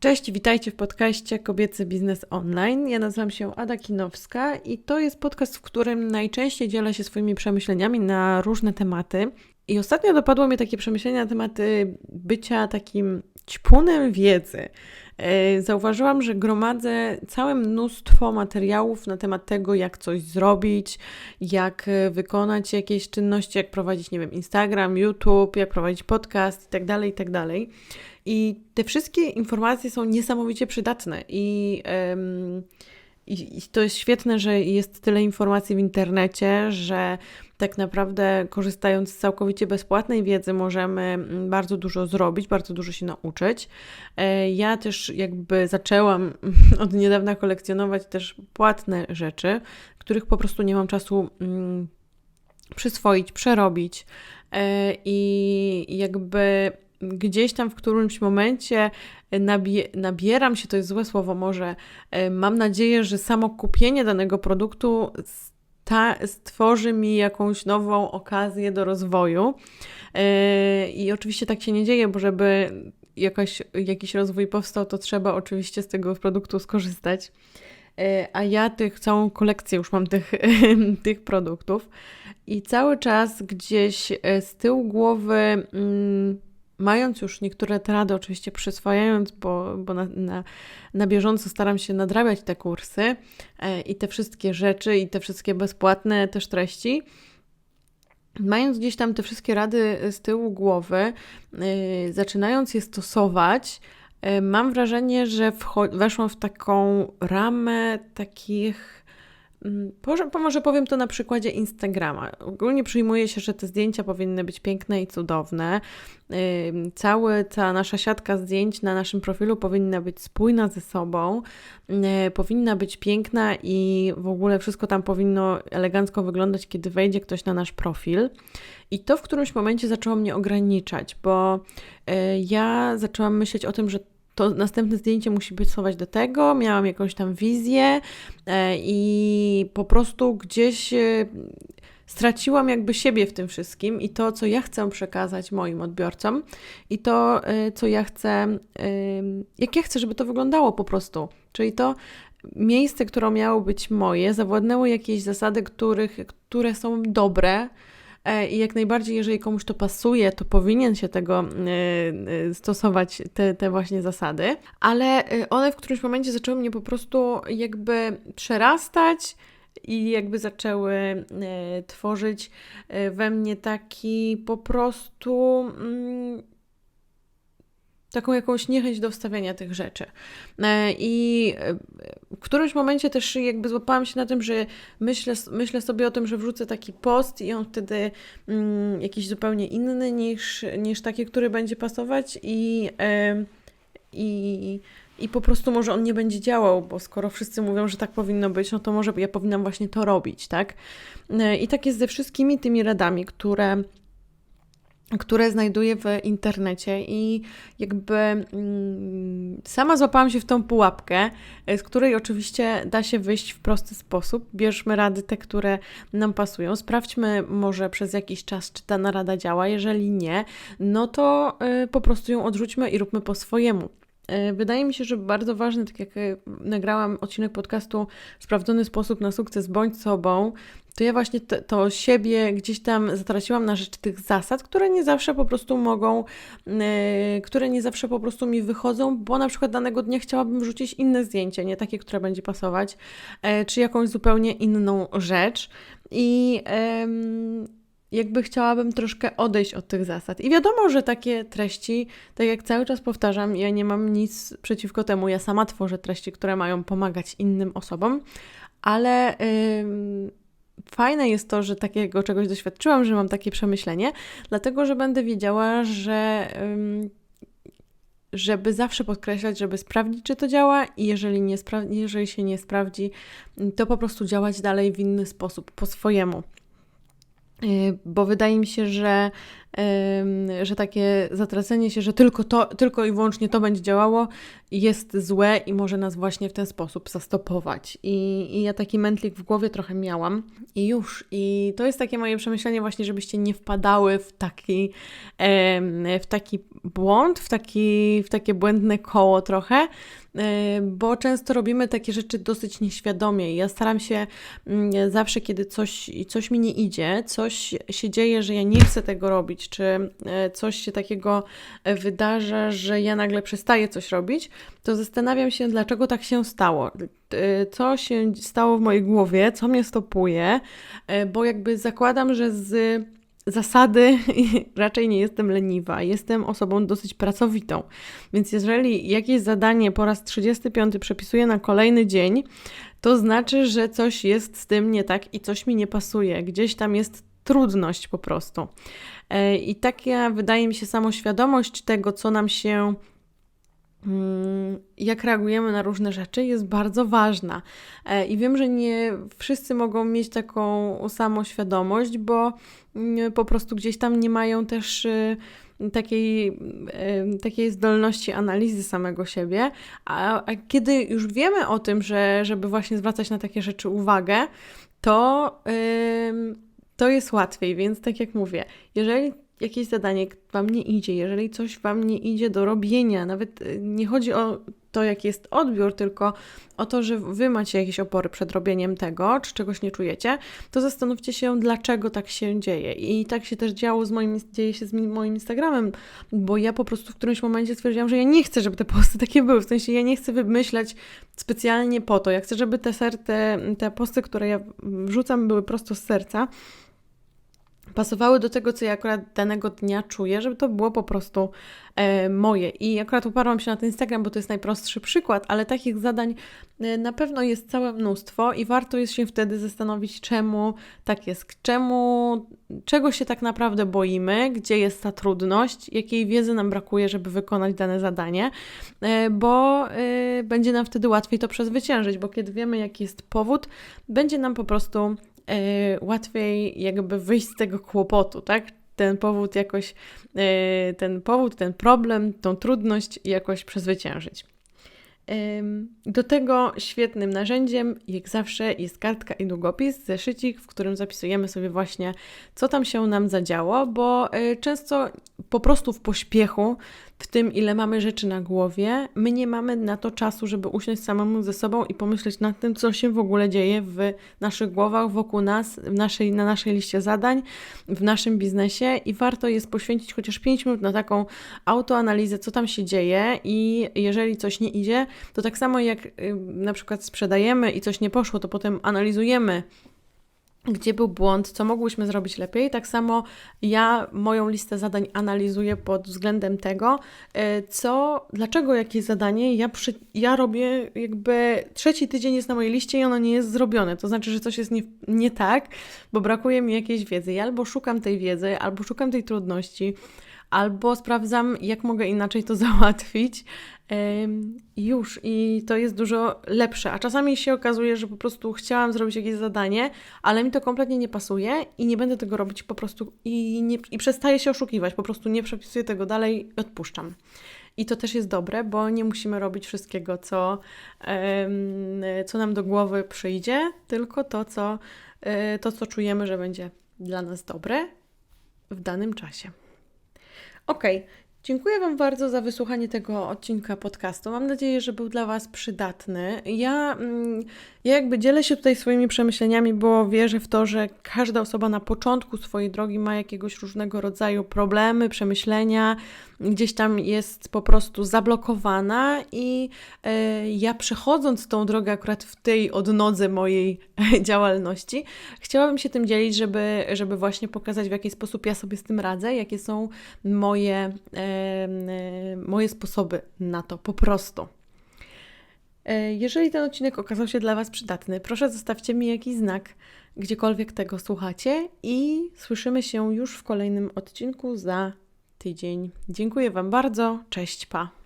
Cześć, witajcie w podcaście Kobiecy Biznes Online. Ja nazywam się Ada Kinowska i to jest podcast, w którym najczęściej dzielę się swoimi przemyśleniami na różne tematy. I ostatnio dopadło mi takie przemyślenia na tematy bycia takim ćpunem wiedzy. E, zauważyłam, że gromadzę całe mnóstwo materiałów na temat tego, jak coś zrobić, jak e, wykonać jakieś czynności, jak prowadzić, nie wiem, Instagram, YouTube, jak prowadzić podcast itd., tak itd. I te wszystkie informacje są niesamowicie przydatne i. Um, i, to jest świetne, że jest tyle informacji w internecie, że tak naprawdę korzystając z całkowicie bezpłatnej wiedzy możemy mm, bardzo dużo zrobić, bardzo dużo się nauczyć. E, ja też jakby zaczęłam od niedawna kolekcjonować też płatne rzeczy, których po prostu nie mam czasu mm, przyswoić, przerobić e, i jakby gdzieś tam w którymś momencie nabie nabieram się, to jest złe słowo może, e, mam nadzieję, że samo kupienie danego produktu ta, stworzy mi jakąś nową okazję do rozwoju. Yy, I oczywiście tak się nie dzieje, bo żeby jakiś rozwój powstał, to trzeba oczywiście z tego produktu skorzystać. A ja tych całą kolekcję już mam tych, tych produktów i cały czas gdzieś e, z tyłu głowy. Mm, mając już niektóre te rady, oczywiście przyswajając, bo, bo na, na, na bieżąco staram się nadrabiać te kursy e, i te wszystkie rzeczy, i te wszystkie bezpłatne też treści. Mając gdzieś tam te wszystkie rady z tyłu głowy, e, zaczynając je stosować, e, mam wrażenie, że weszłam w taką ramę takich może, może powiem to na przykładzie Instagrama. Ogólnie przyjmuje się, że te zdjęcia powinny być piękne i cudowne. Cała nasza siatka zdjęć na naszym profilu powinna być spójna ze sobą, y, powinna być piękna i w ogóle wszystko tam powinno elegancko wyglądać, kiedy wejdzie ktoś na nasz profil. I to w którymś momencie zaczęło mnie ograniczać, bo y, ja zaczęłam myśleć o tym, że to następne zdjęcie musi pasować do tego. Miałam jakąś tam wizję e, i po prostu gdzieś e, straciłam jakby siebie w tym wszystkim i to, co ja chcę przekazać moim odbiorcom i to, e, co ja chcę, jak ja chcę, żeby to wyglądało po prostu. Czyli to miejsce, które miało być moje, zawładnęły jakieś zasady, których, które są dobre, i jak najbardziej, jeżeli komuś to pasuje, to powinien się tego e, e, stosować, te, te właśnie zasady, ale one w którymś momencie zaczęły mnie po prostu jakby przerastać i jakby zaczęły tworzyć we mnie taki po prostu mm, taką jakąś niechęć do wstawiania tych rzeczy. E, I e, w którymś momencie też jakby złapałam się na tym, że myślę, myślę sobie o tym, że wrzucę taki post i on wtedy mm, jakiś zupełnie inny niż, niż taki, który będzie pasować i, e, i, i po prostu może on nie będzie działał, bo skoro wszyscy mówią, że tak powinno być, no to może ja powinnam właśnie to robić, tak? I tak jest ze wszystkimi tymi radami, które które znajduję w internecie i jakby mm, sama złapałam się w tą pułapkę, e, z której oczywiście da się wyjść w prosty sposób. Bierzmy rady te, które nam pasują. Sprawdźmy może przez jakiś czas, czy dana rada działa. Jeżeli nie, no to y, po prostu ją odrzućmy i róbmy po swojemu. E, wydaje mi się, że bardzo ważne, tak jak nagrałam odcinek podcastu Sprawdzony sposób na sukces, bądź sobą, to ja właśnie to, to siebie gdzieś tam zatraciłam na rzecz tych zasad, które nie zawsze po prostu mogą, yy, które nie zawsze po prostu mi wychodzą, bo na przykład danego dnia chciałabym wrzucić inne zdjęcie, nie takie, które będzie pasować, yy, czy jakąś zupełnie inną rzecz. I yy, jakby chciałabym troszkę odejść od tych zasad. I wiadomo, że takie treści, tak jak cały czas powtarzam, ja nie mam nic przeciwko temu, ja sama tworzę treści, które mają pomagać innym osobom, ale yy, fajne jest to, że takiego czegoś doświadczyłam, że mam takie przemyślenie, dlatego że będę wiedziała, że. żeby zawsze podkreślać, żeby sprawdzić, czy to działa, i jeżeli, nie jeżeli się nie sprawdzi, to po prostu działać dalej w inny sposób, po swojemu. Y, bo wydaje mi się, że że takie zatracenie się, że tylko to, tylko i wyłącznie to będzie działało, jest złe i może nas właśnie w ten sposób zastopować. I, I ja taki mętlik w głowie trochę miałam i już. I to jest takie moje przemyślenie właśnie, żebyście nie wpadały w taki, w taki błąd, w, taki, w takie błędne koło trochę, E, bo często robimy takie rzeczy dosyć nieświadomie. Ja staram się mm, zawsze, kiedy coś, coś mi nie idzie, coś się dzieje, że ja nie chcę tego robić, czy e, coś się takiego wydarza, że ja nagle przestaję coś robić, to zastanawiam się, dlaczego tak się stało. E, co się stało w mojej głowie, co mnie stopuje, bo jakby zakładam, że z zasady raczej nie jestem leniwa, jestem osobą dosyć pracowitą. Więc jeżeli jakieś zadanie po raz 35 przepisuję na kolejny dzień, to znaczy, że coś jest z tym nie tak i coś mi nie pasuje. Gdzieś tam jest trudność po prostu. E, I taka wydaje mi się samoświadomość tego, co nam się Mm, jak reagujemy na różne rzeczy, jest bardzo ważna. E, I wiem, że nie wszyscy mogą mieć taką samą świadomość, bo mm, po prostu gdzieś tam nie mają też y, takiej, y, takiej zdolności analizy samego siebie. A, a kiedy już wiemy o tym, że żeby właśnie zwracać na takie rzeczy uwagę, to, to jest łatwiej. Więc tak jak mówię, jeżeli jakieś zadanie Wam nie idzie, jeżeli coś Wam nie idzie do robienia, nawet y, nie chodzi o to, jaki jest odbiór, tylko o to, że Wy macie jakieś opory przed robieniem tego, czy czegoś nie czujecie, to zastanówcie się, dlaczego tak się dzieje. I tak się też działo z moim, dzieje się z moim Instagramem, bo ja po prostu w którymś momencie stwierdziłam, że ja nie chcę, żeby te posty takie były, w sensie ja nie chcę wymyślać specjalnie po to, ja chcę, żeby te, ser, te, te posty, które ja wrzucam, były prosto z serca, pasowały do tego, co ja akurat danego dnia czuję, żeby to było po prostu e, moje. I akurat uparłam się na ten Instagram, bo to jest najprostszy przykład, ale takich zadań e, na pewno jest całe mnóstwo i warto jest się wtedy zastanowić, czemu tak jest, czemu, czego się tak naprawdę boimy, gdzie jest ta trudność, jakiej wiedzy nam brakuje, żeby wykonać dane zadanie, e, bo e, będzie nam wtedy łatwiej to przezwyciężyć, bo kiedy wiemy, jaki jest powód, będzie nam po prostu łatwiej jakby wyjść z tego kłopotu, tak? Ten powód jakoś, e, ten powód, ten problem, tą trudność jakoś przezwyciężyć. Do tego świetnym narzędziem, jak zawsze, jest kartka i długopis, zeszycik, w którym zapisujemy sobie właśnie, co tam się nam zadziało, bo e, często po prostu w pośpiechu, w tym ile mamy rzeczy na głowie, my nie mamy na to czasu, żeby usiąść samemu ze sobą i pomyśleć nad tym, co się w ogóle dzieje w naszych głowach, wokół nas, w naszej, na naszej liście zadań, w naszym biznesie i warto jest poświęcić chociaż 5 minut na taką autoanalizę, co tam się dzieje i jeżeli coś nie idzie, to tak samo jak y, na przykład sprzedajemy i coś nie poszło, to potem analizujemy, gdzie był błąd, co mogłyśmy zrobić lepiej. Tak samo ja moją listę zadań analizuję pod względem tego, y, co, dlaczego jakieś zadanie ja, przy, ja robię, jakby trzeci tydzień jest na mojej liście i ono nie jest zrobione. To znaczy, że coś jest nie, nie tak, bo brakuje mi jakiejś wiedzy. Ja albo szukam tej wiedzy, albo szukam tej trudności, albo sprawdzam, jak mogę inaczej to załatwić. Już i to jest dużo lepsze. A czasami się okazuje, że po prostu chciałam zrobić jakieś zadanie, ale mi to kompletnie nie pasuje i nie będę tego robić po prostu i, nie, i przestaję się oszukiwać. Po prostu nie przepisuję tego dalej i odpuszczam. I to też jest dobre, bo nie musimy robić wszystkiego, co, co nam do głowy przyjdzie, tylko to co, e, to, co czujemy, że będzie dla nas dobre w danym czasie. Ok, Dziękuję Wam bardzo za wysłuchanie tego odcinka podcastu. Mam nadzieję, że był dla Was przydatny. Ja, mm, ja jakby dzielę się tutaj swoimi przemyśleniami, bo wierzę w to, że każda osoba na początku swojej drogi ma jakiegoś różnego rodzaju problemy, przemyślenia, gdzieś tam jest po prostu zablokowana i e, ja przechodząc tą drogę akurat w tej odnodze mojej działalności, chciałabym się tym dzielić, żeby, żeby właśnie pokazać w jaki sposób ja sobie z tym radzę, jakie są moje, e, moje sposoby na to po prostu. Jeżeli ten odcinek okazał się dla Was przydatny, proszę zostawcie mi jakiś znak, gdziekolwiek tego słuchacie i słyszymy się już w kolejnym odcinku za tydzień. Dziękuję Wam bardzo. Cześć, pa.